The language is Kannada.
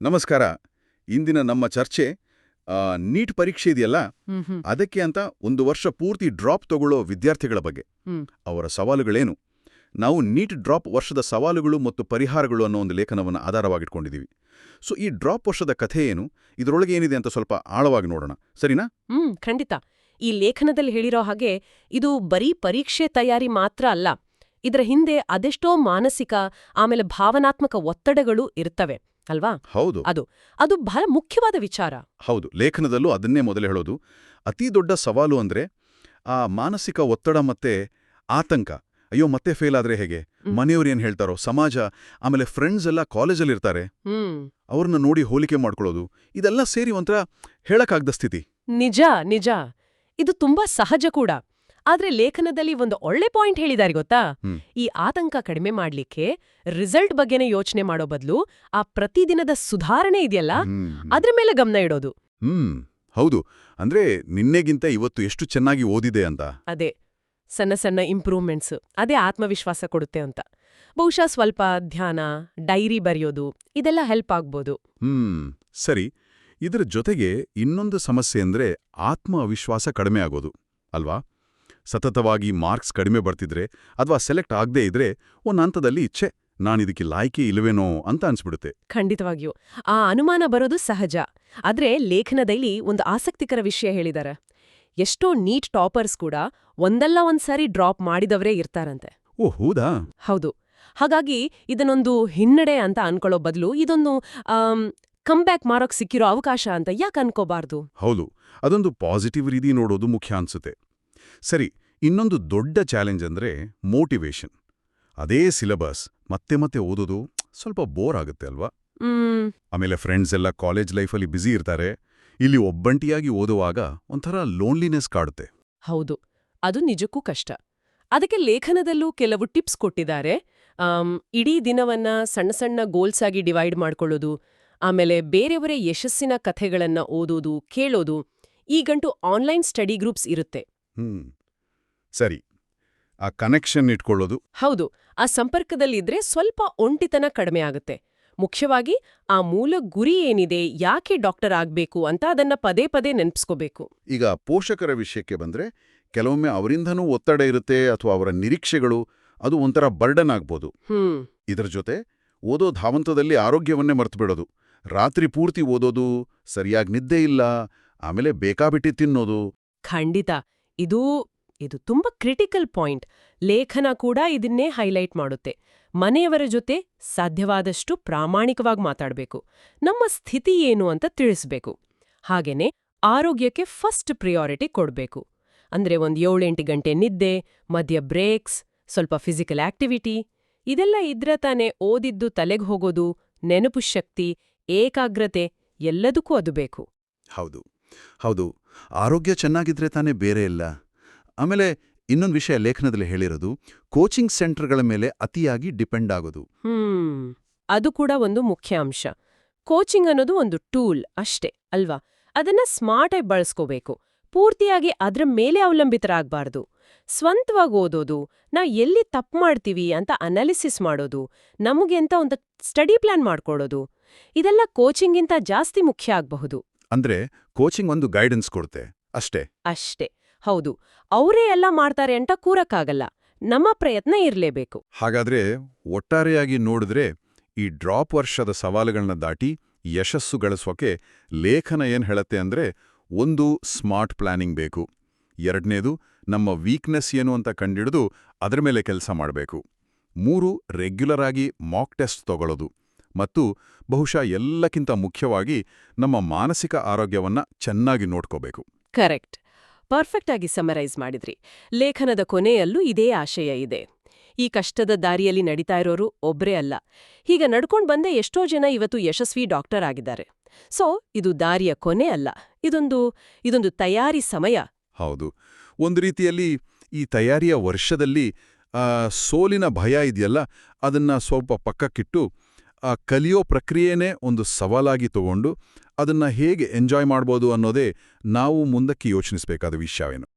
ನಮಸ್ಕಾರ. ಇಂದಿನ ನಮ್ಮ ಚರ್ಚೆ ನೀಟ್ ಪರೀಕ್ಷೆ ಇದೆಯಲ್ಲ? ಅದಕ್ಕೆ ಅಂತ ಒಂದು ವರ್ಷ ಪೂರ್ತಿ ಡ್ರಾಪ್ ತಗೊಳ್ಳೋ ವಿದ್ಯಾರ್ಥಿಗಳ ಬಗ್ಗೆ. ಅವರ ಸವಾಲುಗಳೇನು? ನಾವು ನೀಟ್ ಡ್ರಾಪ್ ವರ್ಷದ ಸವಾಲುಗಳು ಮತ್ತು ಪರಿಹಾರಗಳು ಅನ್ನೋ ಒಂದು ಲೇಖನವನ್ನು ಆಧಾರವಾಗಿಟ್ಕೊಂಡಿದ್ದೀವಿ ಸೊ ಈ ಡ್ರಾಪ್ ವರ್ಷದ ಕಥೆ ಏನು? ಇದರೊಳಗೆ ಏನಿದೆ ಅಂತ ಸ್ವಲ್ಪ ಆಳವಾಗಿ ನೋಡೋಣ. ಸರಿನಾ? ಹ್ಮ್ ಖಂಡಿತ. ಈ ಲೇಖನದಲ್ಲಿ ಹೇಳಿರೋ ಹಾಗೆ ಇದು ಬರೀ ಪರೀಕ್ಷೆ ತಯಾರಿ ಮಾತ್ರ ಅಲ್ಲ. ಇದರ ಹಿಂದೆ ಅದೆಷ್ಟೋ ಮಾನಸಿಕ ಆಮೇಲೆ ಭಾವನಾತ್ಮಕ ಒತ್ತಡಗಳು ಇರ್ತವೆ. ಅಲ್ವಾ? ಹೌದು. ಅದು ಅದು ಬಹಳ ಮುಖ್ಯವಾದ ವಿಚಾರ. ಹೌದು. ಲೇಖನದಲ್ಲೂ ಅದನ್ನೇ ಮೊದಲೇ ಹೇಳೋದು. ಅತಿ ದೊಡ್ಡ ಸವಾಲು ಅಂದ್ರೆ ಆ ಮಾನಸಿಕ ಒತ್ತಡ ಮತ್ತೆ ಆತಂಕ. ಅಯ್ಯೋ ಮತ್ತೆ ಫೇಲ್ ಆದ್ರೆ ಹೇಗೆ? ಮನೆಯವರು ಏನ್ ಹೇಳ್ತಾರೋ? ಸಮಾಜ ಆಮೇಲೆ ಫ್ರೆಂಡ್ಸ್ ಎಲ್ಲ ಕಾಲೇಜಲ್ಲಿ ಇರ್ತಾರೆ. ಅವ್ರನ್ನ ನೋಡಿ ಹೋಲಿಕೆ ಮಾಡ್ಕೊಳ್ಳೋದು. ಇದೆಲ್ಲ ಸೇರಿ ಒಂಥರ ಹೇಳಕ್ಕಾಗ್ದ ಸ್ಥಿತಿ. ನಿಜ ನಿಜ. ಇದು ತುಂಬಾ ಸಹಜ ಕೂಡ. ಆದ್ರೆ ಲೇಖನದಲ್ಲಿ ಒಂದು ಒಳ್ಳೆ ಪಾಯಿಂಟ್ ಹೇಳಿದಾರೆ ಗೊತ್ತಾ? ಈ ಆತಂಕ ಕಡಿಮೆ ಮಾಡ್ಲಿಕ್ಕೆ ರಿಸಲ್ಟ್ ಬಗ್ಗೆನೇ ಯೋಚನೆ ಮಾಡೋ ಬದಲು ಆ ಪ್ರತಿದಿನದ ಸುಧಾರಣೆ ಇದೆಯಲ್ಲ. ಅದ್ರ ಮೇಲೆ ಗಮನ ಇಡೋದು. ಹ್ಮ್ ಹೌದು. ಅಂದ್ರೆ ನಿನ್ನೆಗಿಂತ ಇವತ್ತು ಎಷ್ಟು ಚೆನ್ನಾಗಿ ಓದಿದೆ ಅಂತ. ಅದೇ ಸಣ್ಣ ಸಣ್ಣ ಇಂಪ್ರೂವ್ಮೆಂಟ್ಸ್ ಅದೇ ಆತ್ಮವಿಶ್ವಾಸ ಕೊಡುತ್ತೆ ಅಂತ. ಬಹುಶಃ ಸ್ವಲ್ಪ ಧ್ಯಾನ ಡೈರಿ ಬರೆಯೋದು ಇದೆಲ್ಲ ಹೆಲ್ಪ್ ಆಗ್ಬೋದು. ಹ್ಮ್ ಸರಿ. ಇದರ ಜೊತೆಗೆ ಇನ್ನೊಂದು ಸಮಸ್ಯೆ ಅಂದ್ರೆ ಆತ್ಮವಿಶ್ವಾಸ ಕಡಿಮೆ ಆಗೋದು ಅಲ್ವಾ? ಸತತವಾಗಿ ಮಾರ್ಕ್ಸ್ ಕಡಿಮೆ ಬರ್ತಿದ್ರೆ ಅಥವಾ ಸೆಲೆಕ್ಟ್ ಆಗದೇ ಇದ್ರೆ ಒಂದು ಹಂತದಲ್ಲಿ ನಾನು ನಾನಿದಕ್ಕೆ ಲಾಯ್ಕೆ ಇಲ್ವೇನೋ ಅಂತ ಅನ್ಸ್ಬಿಡುತ್ತೆ. ಖಂಡಿತವಾಗಿಯೂ. ಆ ಅನುಮಾನ ಬರೋದು ಸಹಜ. ಆದ್ರೆ ಲೇಖನದಲ್ಲಿ ಒಂದು ಆಸಕ್ತಿಕರ ವಿಷಯ ಹೇಳಿದಾರೆ. ಎಷ್ಟೋ ನೀಟ್ ಟಾಪರ್ಸ್ ಕೂಡ ಒಂದಲ್ಲ ಒಂದ್ಸಾರಿ ಡ್ರಾಪ್ ಮಾಡಿದವರೇ ಇರ್ತಾರಂತೆ. ಓ ಹೌದಾ? ಹೌದು. ಹಾಗಾಗಿ ಇದನ್ನೊಂದು ಹಿನ್ನಡೆ ಅಂತ ಅನ್ಕೊಳ್ಳೋ ಬದಲು ಇದೊಂದು ಕಂಬ್ಯಾಕ್ ಮಾರೋಕ್ ಸಿಕ್ಕಿರೋ ಅವಕಾಶ ಅಂತ ಯಾಕೆ ಅನ್ಕೋಬಾರ್ದು? ಹೌದು. ಅದೊಂದು ಪಾಸಿಟಿವ್ ರೀತಿ ನೋಡೋದು ಮುಖ್ಯ ಅನ್ಸುತ್ತೆ. ಸರಿ ಇನ್ನೊಂದು ದೊಡ್ಡ ಚಾಲೆಂಜ್ ಅಂದ್ರೆ ಮೋಟಿವೇಶನ್ ಅದೇ ಸಿಲೆಬಸ್ ಮತ್ತೆ ಮತ್ತೆ ಓದೋದು ಸ್ವಲ್ಪ ಬೋರ್ ಆಗುತ್ತೆ ಅಲ್ವಾ? ಆಮೇಲೆ ಫ್ರೆಂಡ್ಸ್ ಎಲ್ಲ ಕಾಲೇಜ್ ಲೈಫಲ್ಲಿ ಬ್ಯುಸಿ ಇರ್ತಾರೆ. ಇಲ್ಲಿ ಒಬ್ಬಂಟಿಯಾಗಿ ಓದುವಾಗ ಒಂಥರ ಲೋನ್ಲಿನೆಸ್ ಕಾಡುತ್ತೆ. ಹೌದು ಅದು ನಿಜಕ್ಕೂ ಕಷ್ಟ. ಅದಕ್ಕೆ ಲೇಖನದಲ್ಲೂ ಕೆಲವು ಟಿಪ್ಸ್ ಕೊಟ್ಟಿದ್ದಾರೆ. ಇಡೀ ದಿನವನ್ನ ಸಣ್ಣ ಸಣ್ಣ ಗೋಲ್ಸ್ ಆಗಿ ಡಿವೈಡ್ ಮಾಡ್ಕೊಳ್ಳೋದು ಆಮೇಲೆ ಬೇರೆಯವರ ಯಶಸ್ಸಿನ ಕಥೆಗಳನ್ನ ಓದೋದು ಕೇಳೋದು ಈಗಂಟು ಆನ್ಲೈನ್ ಸ್ಟಡಿ ಗ್ರೂಪ್ಸ್ ಇರುತ್ತೆ. ಹ್ಮ್. ಸರಿ ಆ ಕನೆಕ್ಷನ್ ಇಟ್ಕೊಳ್ಳೋದು. ಹೌದು ಆ ಸಂಪರ್ಕದಲ್ಲಿದ್ರೆ ಸ್ವಲ್ಪ ಒಂಟಿತನ ಕಡಿಮೆ ಆಗುತ್ತೆ. ಮುಖ್ಯವಾಗಿ ಆ ಮೂಲ ಗುರಿ ಏನಿದೆ ಯಾಕೆ ಡಾಕ್ಟರ್ ಆಗ್ಬೇಕು ಅಂತ ಅದನ್ನ ಪದೇ ಪದೇ ನೆನಪಿಸ್ಕೋಬೇಕು. ಈಗ ಪೋಷಕರ ವಿಷಯಕ್ಕೆ ಬಂದ್ರೆ ಕೆಲವೊಮ್ಮೆ ಅವರಿಂದನೂ ಒತ್ತಡ ಇರುತ್ತೆ ಅಥವಾ ಅವರ ನಿರೀಕ್ಷೆಗಳು ಅದು ಒಂಥರ ಬರ್ಡನ್ ಆಗ್ಬೋದು. ಹ್ಮ್. ಇದರ ಜೊತೆ ಓದೋ ಧಾವಂತದಲ್ಲಿ ಆರೋಗ್ಯವನ್ನೇ ಮರ್ತುಬಿಡೋದು. ರಾತ್ರಿ ಪೂರ್ತಿ ಓದೋದು ಸರಿಯಾಗಿ ನಿದ್ದೆ ಇಲ್ಲ ಆಮೇಲೆ ಬೇಕಾಬಿಟ್ಟಿ ತಿನ್ನೋದು. ಖಂಡಿತ. ಇದು ಇದು ತುಂಬಾ ಕ್ರಿಟಿಕಲ್ ಪಾಯಿಂಟ್ ಲೇಖನ ಕೂಡ ಇದನ್ನೇ ಹೈಲೈಟ್ ಮಾಡುತ್ತೆ. ಮನೆಯವರ ಜೊತೆ ಸಾಧ್ಯವಾದಷ್ಟು ಪ್ರಾಮಾಣಿಕವಾಗಿ ಮಾತಾಡಬೇಕು. ನಮ್ಮ ಸ್ಥಿತಿ ಏನು ಅಂತ ತಿಳಿಸ್ಬೇಕು. ಹಾಗೇನೆ ಆರೋಗ್ಯಕ್ಕೆ ಫಸ್ಟ್ ಪ್ರಿಯಾರಿಟಿ ಕೊಡಬೇಕು. ಅಂದ್ರೆ ಒಂದು ಏಳೆಂಟು ಗಂಟೆ ನಿದ್ದೆ, ಮಧ್ಯ ಬ್ರೇಕ್ಸ್ ಸ್ವಲ್ಪ ಫಿಸಿಕಲ್ ಆಕ್ಟಿವಿಟಿ ಇದೆಲ್ಲ ಇದ್ರ ತಾನೇ ಓದಿದ್ದು, ತಲೆಗೆ ಹೋಗೋದು, ನೆನಪು ಶಕ್ತಿ, ಏಕಾಗ್ರತೆ ಎಲ್ಲದಕ್ಕೂ ಅದು ಬೇಕು. ಹೌದು. ಹೌದು. ಆರೋಗ್ಯ ಚೆನ್ನಾಗಿದ್ರೆ ತಾನೇ ಬೇರೆ ಇಲ್ಲ. ಆಮೇಲೆ ಇನ್ನೊಂದು ವಿಷಯ ಲೇಖನದಲ್ಲಿ ಹೇಳಿರೋದು, ಕೋಚಿಂಗ್ ಸೆಂಟರ್ಗಳ ಮೇಲೆ ಅತಿಯಾಗಿ ಡಿಪೆಂಡ್ ಆಗೋದು. ಅದು ಕೂಡ ಒಂದು ಮುಖ್ಯ ಅಂಶ. ಕೋಚಿಂಗ್ ಅನ್ನೋದು ಒಂದು ಟೂಲ್ ಅಷ್ಟೇ, ಅಲ್ವಾ? ಅದನ್ನ ಸ್ಮಾರ್ಟ್ ಆಗಿ ಬಳಸ್ಕೋಬೇಕು. ಪೂರ್ತಿಯಾಗಿ ಅದ್ರ ಮೇಲೆ ಅವಲಂಬಿತರಾಗಬಾರ್ದು. ಸ್ವಂತವಾಗಿ ಓದೋದು ನಾವು ಎಲ್ಲಿ ತಪ್ಪು ಮಾಡ್ತೀವಿ ಅಂತ ಅನಾಲಿಸಿಸ್ ಮಾಡೋದು, ನಮಗೆ ಅಂತ ಒಂದು ಸ್ಟಡಿ ಪ್ಲಾನ್ ಮಾಡ್ಕೊಳ್ಳೋದು, ಇದೆಲ್ಲ ಕೋಚಿಂಗಿಂತ ಜಾಸ್ತಿ ಮುಖ್ಯ ಆಗಬಹುದು. ಅಂದ್ರೆ ಕೋಚಿಂಗ್ ಒಂದು ಗೈಡೆನ್ಸ್ ಕೊಡುತ್ತೆ ಅಷ್ಟೇ. ಅಷ್ಟೇ. ಹೌದು. ಅವರೇ ಎಲ್ಲ ಮಾಡ್ತಾರೆ ಅಂತ ಕೂರಕ್ಕಾಗಲ್ಲ. ನಮ್ಮ ಪ್ರಯತ್ನ ಇರಲೇಬೇಕು. ಹಾಗಾದ್ರೆ ಒಟ್ಟಾರೆಯಾಗಿ ನೋಡಿದ್ರೆ ಈ ಡ್ರಾಪ್ ವರ್ಷದ ಸವಾಲುಗಳನ್ನ ದಾಟಿ ಯಶಸ್ಸು ಗಳಿಸೋಕೆ ಲೇಖನ ಏನ್ ಹೇಳತ್ತೆ ಅಂದ್ರೆ ಒಂದು ಸ್ಮಾರ್ಟ್ ಪ್ಲಾನಿಂಗ್ ಬೇಕು. ಎರಡನೇದು ನಮ್ಮ ವೀಕ್ನೆಸ್ ಏನು ಅಂತ ಕಂಡಿಡಿದು ಅದರ ಮೇಲೆ ಕೆಲಸ ಮಾಡಬೇಕು. ಮೂರು ರೆಗ್ಯುಲರ್ ಆಗಿ ಮಾಕ್ ಟೆಸ್ಟ್ ತಗೊಳ್ಳೋದು ಮತ್ತು ಬಹುಶಃ ಎಲ್ಲಕ್ಕಿಂತ ಮುಖ್ಯವಾಗಿ ನಮ್ಮ ಮಾನಸಿಕ ಆರೋಗ್ಯವನ್ನ ಚೆನ್ನಾಗಿ ನೋಡ್ಕೋಬೇಕು. ಕರೆಕ್ಟ್. ಪರ್ಫೆಕ್ಟ್ ಆಗಿ ಸಮರೈಸ್ ಮಾಡಿದ್ರಿ. ಲೇಖನದ ಕೊನೆಯಲ್ಲೂ ಇದೇ ಆಶಯ ಇದೆ. ಈ ಕಷ್ಟದ ದಾರಿಯಲ್ಲಿ ನಡೀತಾ ಇರೋರು ಒಬ್ರೇ ಅಲ್ಲ. ಹೀಗೆ ನಡ್ಕೊಂಡು ಬಂದೇ ಎಷ್ಟೋ ಜನ ಇವತ್ತು ಯಶಸ್ವಿ ಡಾಕ್ಟರ್ ಆಗಿದ್ದಾರೆ. ಸೊ ಇದು ದಾರಿಯ ಕೊನೆ ಅಲ್ಲ. ಇದೊಂದು ಇದೊಂದು ತಯಾರಿ ಸಮಯ. ಹೌದು. ಒಂದು ರೀತಿಯಲ್ಲಿ ಈ ತಯಾರಿಯ ವರ್ಷದಲ್ಲಿ ಸೋಲಿನ ಭಯ ಇದೆಯಲ್ಲ ಅದನ್ನ ಸ್ವಲ್ಪ ಪಕ್ಕಕ್ಕಿಟ್ಟು ಆ ಕಲಿಯೋ ಪ್ರಕ್ರಿಯೆನೇ ಒಂದು ಸವಾಲಾಗಿ ತಗೊಂಡು ಅದನ್ನ ಹೇಗೆ ಎಂಜಾಯ್ ಮಾಡ್ಬೋದು ಅನ್ನೋದೇ ನಾವು ಮುಂದಕ್ಕೆ ಯೋಚಿಸಬೇಕಾದ ವಿಷಯವೇನು.